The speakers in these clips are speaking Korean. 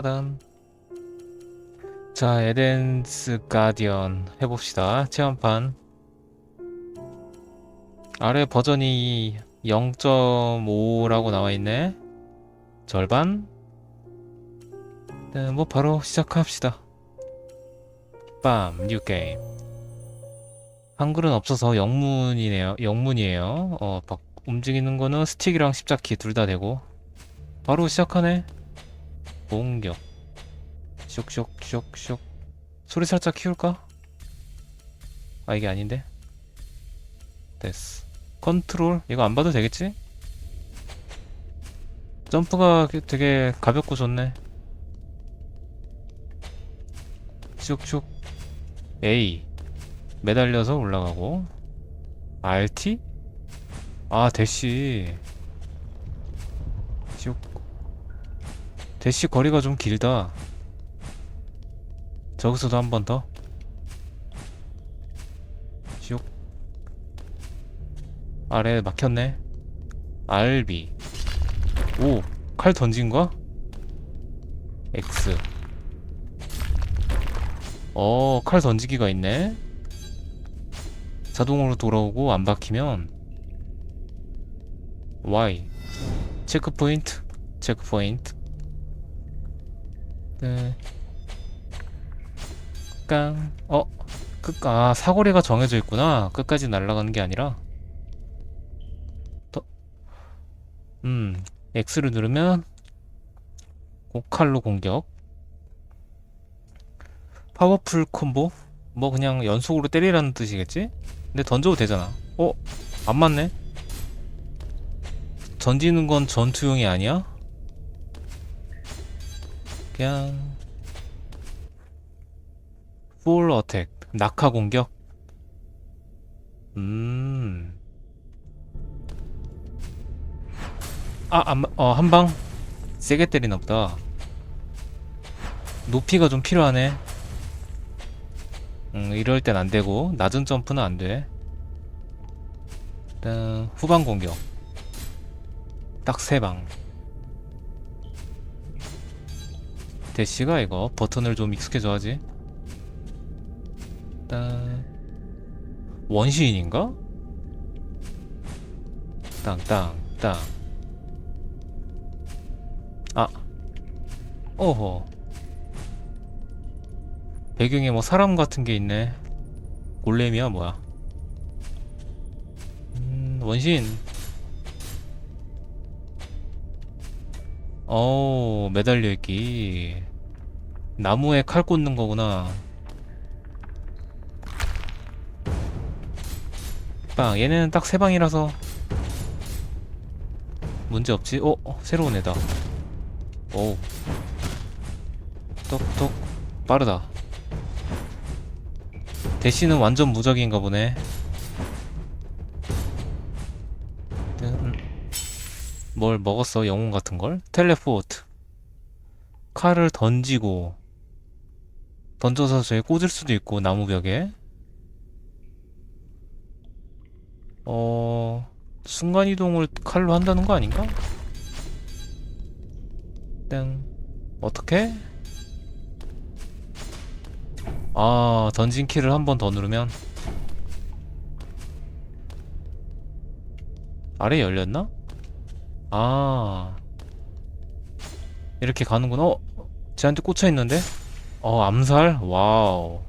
따단. 자, 에덴스 가디언 해봅시다. 체험판. 아래 버전이 0.5라고 나와 있네. 절반? 네, 뭐 바로 시작합시다. 빰, 뉴 게임. 한글은 없어서 영문이네요. 영문이에요. 어, 막 움직이는 거는 스틱이랑 십자키 둘 다 되고. 바로 시작하네. 공격. 쇽쇽쇽쇽. 소리 살짝 키울까? 아, 이게 아닌데? 됐어. 컨트롤? 이거 안 봐도 되겠지? 점프가 되게 가볍고 좋네. 슉슉. A. 매달려서 올라가고. RT? 아, 대시. 슉. 대시 거리가 좀 길다. 저기서도 한 번 더. 슉. 아래 막혔네. RB. 오, 칼 던진 거야? X. 어, 칼 던지기가 있네. 자동으로 돌아오고 안 박히면 Y. 체크 포인트. 체크 포인트. 네. 깡. 어, 끝, 아, 사거리가 정해져 있구나. 끝까지 날아가는 게 아니라. 더, 음, X를 누르면 고칼로 공격. 파워풀 콤보? 뭐 그냥 연속으로 때리라는 뜻이겠지? 근데 던져도 되잖아. 어? 안 맞네? 던지는 건 전투용이 아니야? 그냥 풀 어택 낙하 공격 음. 아, 안, 마- 어, 한 방 세게 때리나 보다. 높이가 좀 필요하네. 음, 이럴 땐 안 되고 낮은 점프는 안 돼. 일단 후방 공격. 딱 세 방. 대시가 이거 버튼을 좀 익숙해져야지. 일단 원시인인가? 땅땅땅. 아. 오호. 배경에 뭐 사람 같은 게 있네. 골렘이야 뭐야? 음, 원신. 어우, 매달려 있기. 나무에 칼 꽂는 거구나. 빵. 얘네는 딱 세 방이라서 문제 없지. 어, 어, 새로운 애다. 오. 똑똑. 빠르다. 대시는 완전 무적인가 보네. 뭘 먹었어? 영웅 같은 걸? 텔레포트. 칼을 던지고 던져서 저에 꽂을 수도 있고 나무 벽에. 어 순간 이동을 칼로 한다는 거 아닌가? 땡. 어떻게? 아, 던진 키를 한 번 더 누르면 아래 열렸나? 아. 이렇게 가는구나. 어? 쟤한테 꽂혀 있는데? 어, 암살? 와우.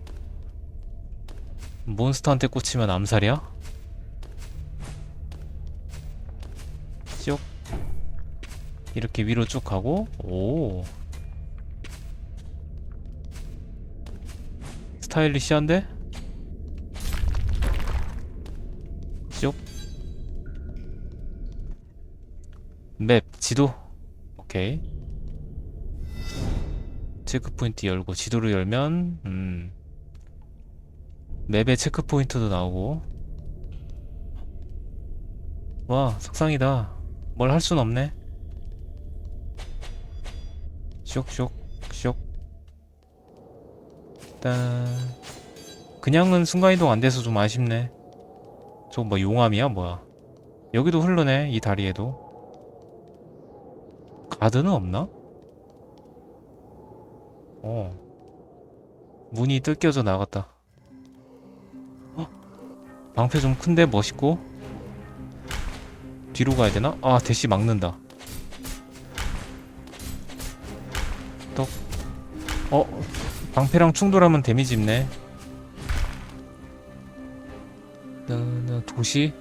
몬스터한테 꽂히면 암살이야? 쭉. 이렇게 위로 쭉 가고, 오. 스타일리시한데? 맵, 지도. 오케이. 체크포인트 열고 지도를 열면 음. 맵에 체크포인트도 나오고. 와 석상이다. 뭘 할 순 없네. 쇽쇽쇽 일단 그냥은 순간이동 안 돼서 좀 아쉽네. 저거 뭐 용암이야 뭐야? 여기도 흐르네 이 다리에도 가드는 없나? 어. 문이 뜯겨져 나갔다. 어? 방패 좀 큰데 멋있고. 뒤로 가야 되나? 아, 대시 막는다. 떡. 어, 방패랑 충돌하면 데미지 입네. 도시.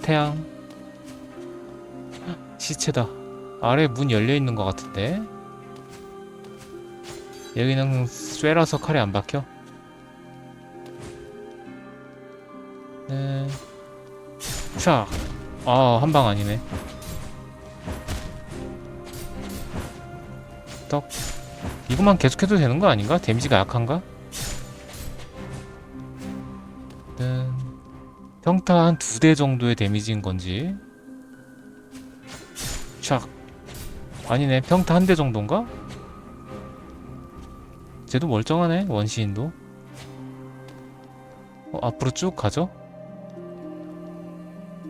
태양. 헉, 시체다. 아래 문 열려 있는 것 같은데. 여기는 쇠라서 칼이 안 박혀. 네. 촥. 아, 한 방 아니네. 떡. 이것만 계속해도 되는 거 아닌가? 데미지가 약한가? 네. 평타 한 두 대 정도의 데미지인 건지. 아니네. 평타 한 대 정도인가? 쟤도 멀쩡하네. 원시인도. 어, 앞으로 쭉 가죠.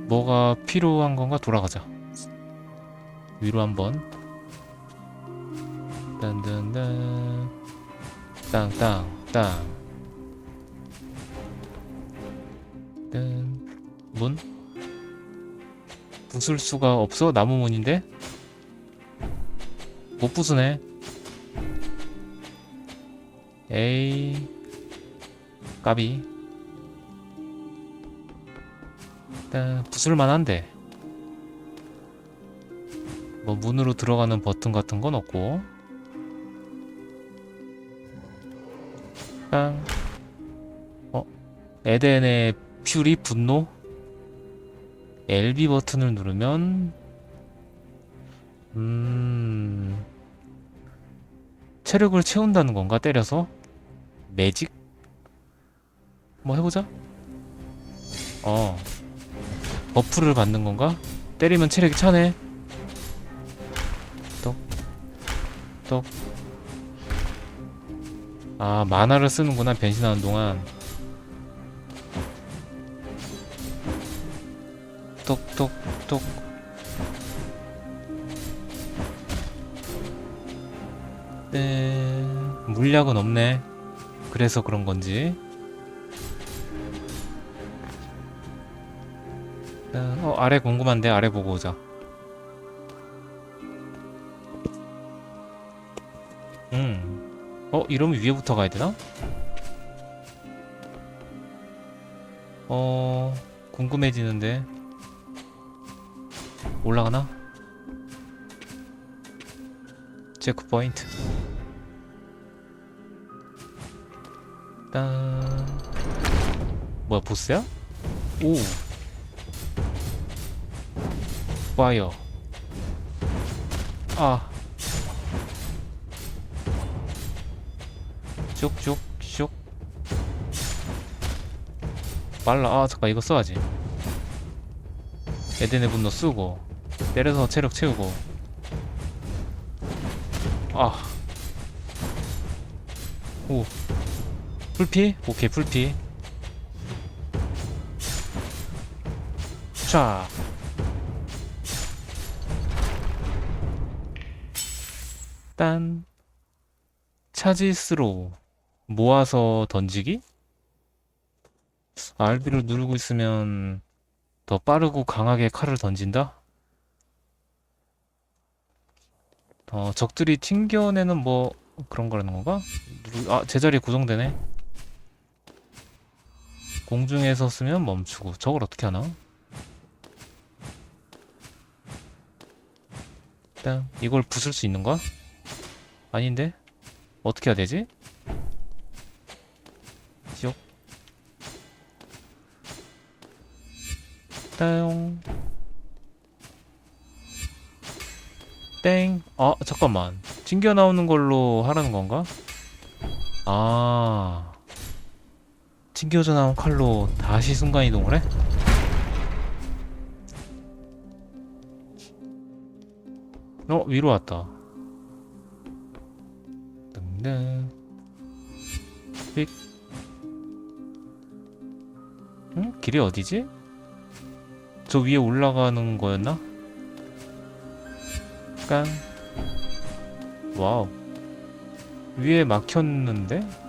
뭐가 필요한 건가 돌아가자. 위로 한번. 딴딴딴. 땅땅 땅. 딴. 문? 부술 수가 없어? 나무 문인데? 못 부수네. 에이. 까비. 일단 부술만 한데. 뭐 문으로 들어가는 버튼 같은 건 없고. 땅. 어? 에덴의 퓨리 분노? LB 버튼을 누르면 음 체력을 채운다는 건가? 때려서? 매직? 뭐 해보자. 어. 버프를 받는 건가? 때리면 체력이 차네. 똑똑아 만화를 쓰는구나 변신하는 동안. 똑똑똑 네 물약은 없네 그래서 그런 건지 어, 어 아래 궁금한데 아래 보고 오자 음어 이러면 위에부터 가야 되나? 어 궁금해지는데 올라가나? 체크 포인트. 딴. 뭐야 보스야? 오. 파이어. 아. 쭉쭉 슉. 빨라. 아 잠깐 이거 써야지. 에덴의 분노 쓰고 때려서 체력 채우고 아. 오. 풀피? 오케이, 풀피. 자. 딴. 차지스로 모아서 던지기? RB를 누르고 있으면 더 빠르고 강하게 칼을 던진다? 어, 적들이 튕겨내는 뭐 그런 거라는 건가? 아, 제자리에 고정되네. 공중에서 쓰면 멈추고 저걸 어떻게 하나? 일단 이걸 부술 수 있는 거야? 아닌데? 어떻게 해야 되지? 지옥 따용 땡. 아, 잠깐만. 튕겨 나오는 걸로 하라는 건가? 아. 튕겨져 나온 칼로 다시 순간 이동을 해? 어, 위로 왔다. 등등. 삑. 응? 길이 어디지? 저 위에 올라가는 거였나? 깡. 와우. 위에 막혔는데?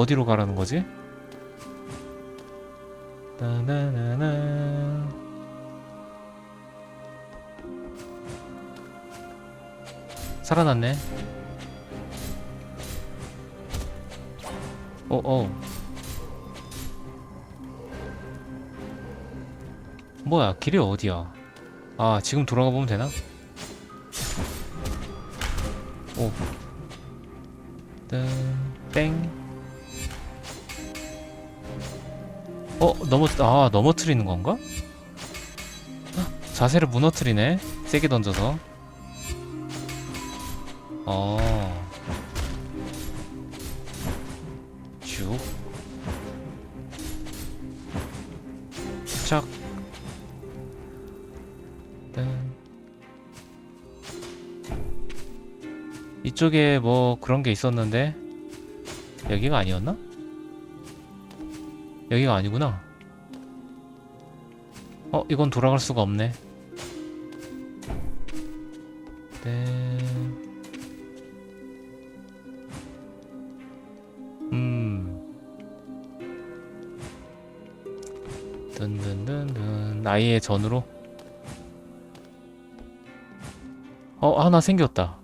어디로 가라는 거지? 따나나나. 살아났네. 어, 어. 뭐야, 길이 어디야? 아, 지금 돌아가 보면 되나? 오. 땡, 어, 넘어, 아, 넘어뜨리는 건가? 아, 자세를 무너뜨리네. 세게 던져서. 어. 쭉. 착. 땡. 이쪽에 뭐 그런 게 있었는데 여기가 아니었나? 여기가 아니구나. 어, 이건 돌아갈 수가 없네. 네. 음. 든든든든. 아예 전으로. 어, 하나 생겼다.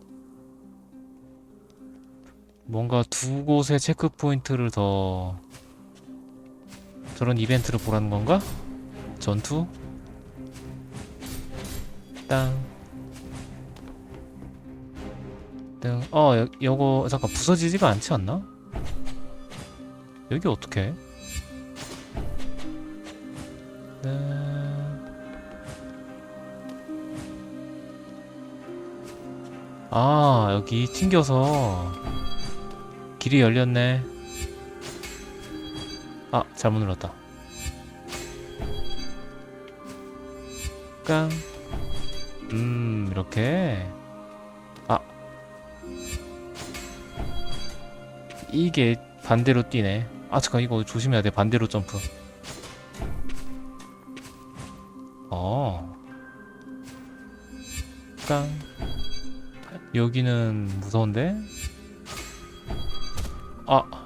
뭔가 두 곳의 체크 포인트를 더 저런 이벤트를 보라는 건가? 전투? 땅. 등. 어, 여, 요거 잠깐 부서지지가 않지 않나? 여기 어떻게? 네. 아, 여기 튕겨서 길이 열렸네. 아, 잘못 눌렀다. 깡. 음, 이렇게. 아. 이게 반대로 뛰네. 아, 잠깐, 이거 조심해야 돼. 반대로 점프. 어. 깡. 여기는 무서운데? 아.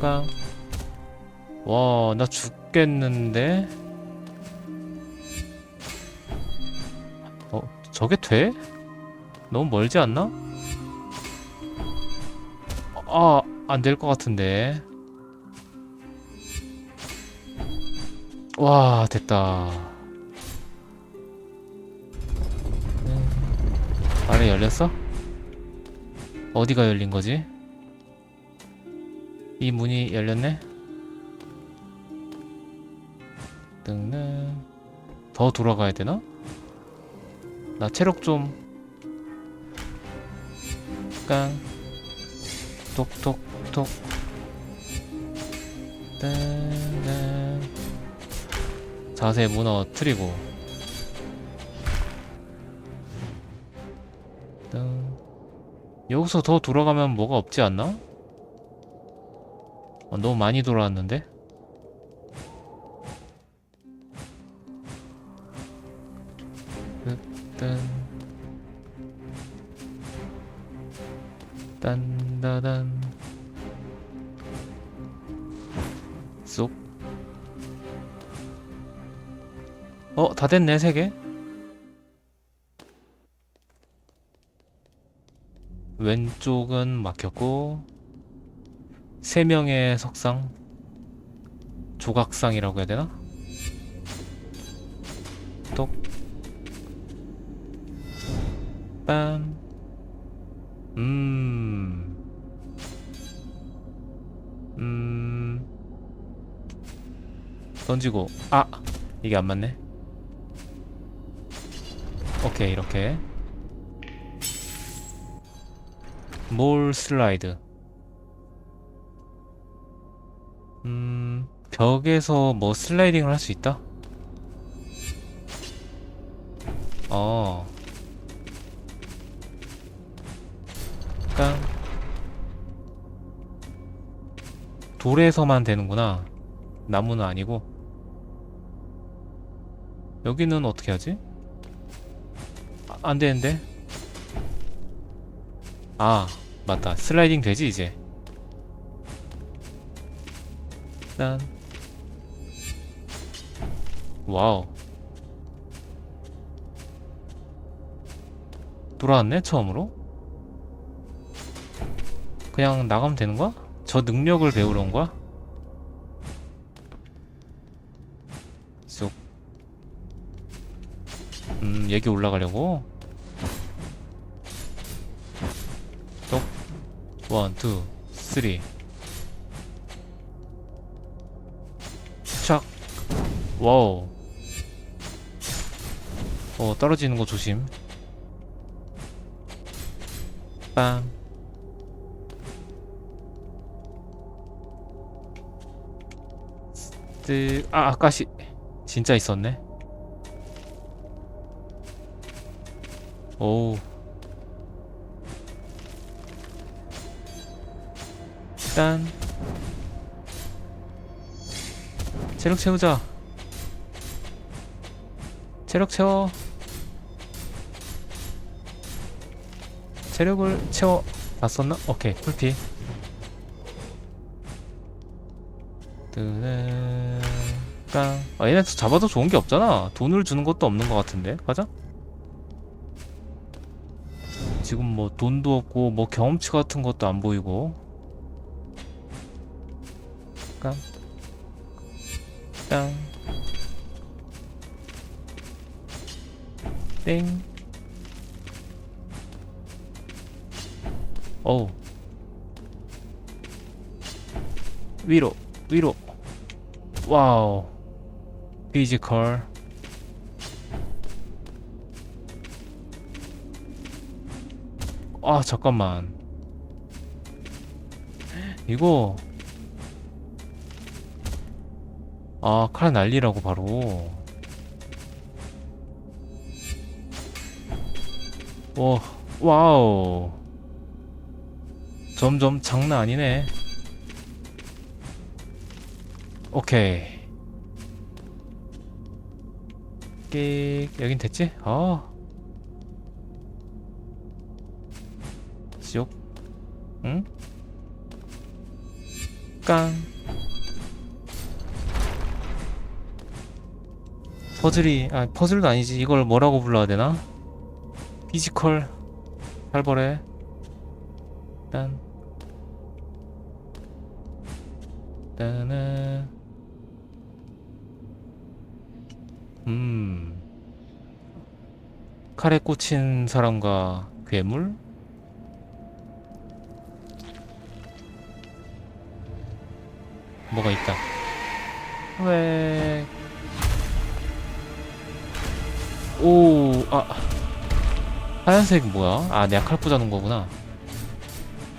깡. 와, 나 죽겠는데? 어, 저게 돼? 너무 멀지 않나? 아, 안 될 것 같은데. 와, 됐다. 음, 아래 열렸어? 어디가 열린 거지? 이 문이 열렸네? 등등. 더 돌아가야 되나? 나 체력 좀. 깡. 톡톡톡. 땡땡. 자세 무너뜨리고. 땡. 여기서 더 돌아가면 뭐가 없지 않나? 어, 너무 많이 돌아왔는데? 딴 딴다단 쏙 어, 다 됐네, 세 개. 왼쪽은 막혔고, 세 명의 석상, 조각상이라고 해야 되나? 똑, 빰, 음, 음, 던지고, 아, 이게 안 맞네. 오케이, 이렇게. 몰 슬라이드. 벽에서 뭐 슬라이딩을 할 수 있다? 어. 깡. 돌에서만 되는구나. 나무는 아니고. 여기는 어떻게 하지? 아, 안 되는데? 아, 맞다. 슬라이딩 되지, 이제. 짠. 와우. 돌아왔네, 처음으로? 그냥 나가면 되는 거야? 저 능력을 배우러 온 거야? 쑥. 음, 여기 올라가려고? 똑. 원, 투, 쓰리. 착. 와우. 어, 떨어지는 거 조심. 빵. 뜨, 아, 아까 시, 진짜 있었네. 오우. 짠. 체력 채우자. 체력 채워. 체력을 채워. 다 썼나? 오케이, 풀피. 뜨는 깡. 아, 얘네 잡아도 좋은 게 없잖아. 돈을 주는 것도 없는 것 같은데. 가자. 지금 뭐 돈도 없고 뭐 경험치 같은 것도 안 보이고. 깡. 깡. 땡. 어우. 위로, 위로. 와우. 피지컬. 아, 잠깐만. 이거. 아, 칼 날리라고 바로. 와, 와우. 점점 장난 아니네. 오케이. 끽 여긴 됐지? 아. 쭉. 응? 깡. 퍼즐이 아 퍼즐도 아니지 이걸 뭐라고 불러야 되나? 피지컬 살벌해 딴 따는 음 칼에 꽂힌 사람과 괴물 뭐가 있다 왜 오, 아. 하얀색 뭐야? 아, 내가 칼 꽂아놓은 거구나.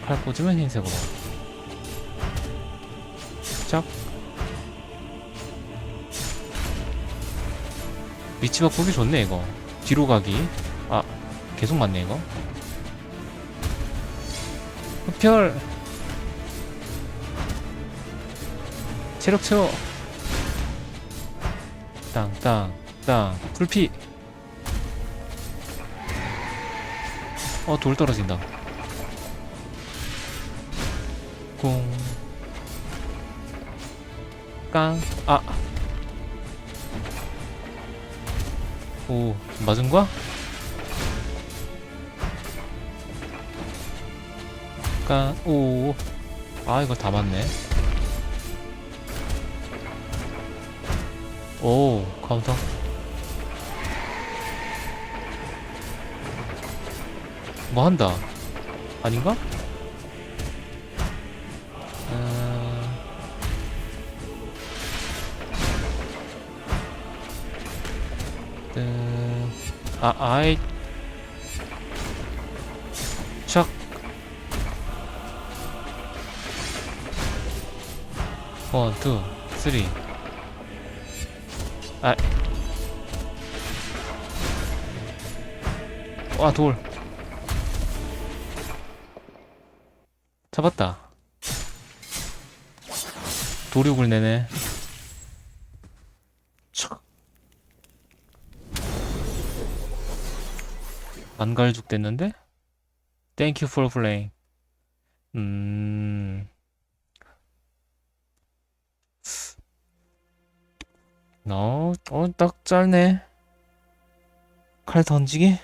칼 꽂으면 흰색으로. 위치 바꾸기 좋네, 이거. 뒤로 가기. 아, 계속 맞네, 이거. 흡혈. 체력 채워. 땅, 땅, 땅. 불피. 어, 돌 떨어진다. 공. 깡. 아. 오, 맞은 거야? 깡. 오. 아, 이거 다 맞네. 오, 카운터. 뭐 한다. 아닌가? 뜨... 아, 아이. 촥. 원, 투, 쓰리. 아. 와, 돌. 도륙을 내네. 안갈죽 됐는데? Thank you for playing. 음. 어, 어, 딱 짧네. 칼 던지기?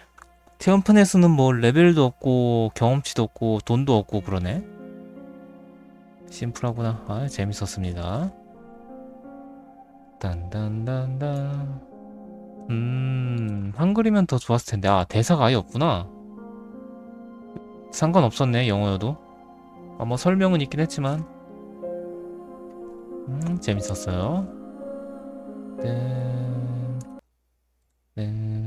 태연판에서는 뭐 레벨도 없고 경험치도 없고 돈도 없고 그러네. 심플하구나. 아, 재밌었습니다. 딴딴딴딴. 음, 한글이면 더 좋았을 텐데. 아, 대사가 아예 없구나. 상관없었네, 영어여도. 아, 뭐 설명은 있긴 했지만. 음, 재밌었어요. 네. 네.